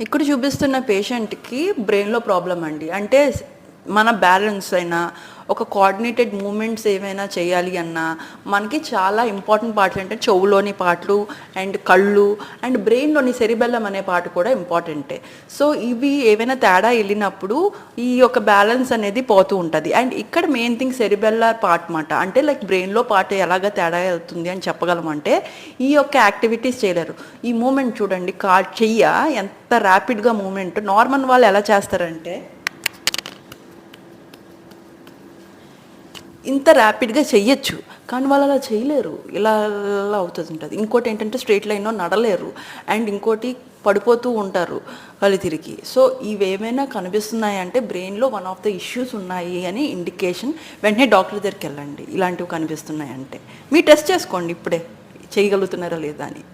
ఇక్కడ చూపిస్తున్న పేషెంట్కి బ్రెయిన్లో ప్రాబ్లం అండి. అంటే మన బ్యాలెన్స్ అయినా ఒక కోఆర్డినేటెడ్ మూమెంట్స్ ఏమైనా చేయాలి అన్నా మనకి చాలా ఇంపార్టెంట్ పార్ట్స్ అంటే చెవులోని పాటలు అండ్ కళ్ళు అండ్ బ్రెయిన్లోని సెరిబెల్లం అనే పాట కూడా ఇంపార్టెంటే సో ఇవి ఏవైనా తేడా వెళ్ళినప్పుడు ఈ యొక్క బ్యాలెన్స్ అనేది పోతూ ఉంటుంది. అండ్ ఇక్కడ మెయిన్ థింగ్ సెరిబెల్లార్ పార్ట్ మాట. అంటే లైక్ బ్రెయిన్లో పార్ట్ ఎలాగ తేడా వెళ్తుంది అని చెప్పగలమంటే ఈ యొక్క యాక్టివిటీస్ చేయలేరు. ఈ మూమెంట్ చూడండి కా చెయ్య ఎంత ర్యాపిడ్గా మూమెంట్ నార్మల్ వాళ్ళు ఎలా చేస్తారంటే ఇంత ర్యాపిడ్గా చెయ్యొచ్చు. కానీ వాళ్ళు అలా చేయలేరు ఇలా అలా అవుతుంది ఉంటుంది. ఇంకోటి ఏంటంటే స్ట్రైట్ లైన్లో నడలేరు. అండ్ ఇంకోటి పడిపోతూ ఉంటారు వాళ్ళు తిరిగి సో ఇవేమైనా కనిపిస్తున్నాయి అంటే బ్రెయిన్లో వన్ ఆఫ్ ద ఇష్యూస్ ఉన్నాయి అని ఇండికేషన్ వెంటనే డాక్టర్ దగ్గరికి వెళ్ళండి. ఇలాంటివి కనిపిస్తున్నాయి అంటే మీరు టెస్ట్ చేసుకోండి ఇప్పుడే. చేయగలుగుతున్నారా లేదా అని.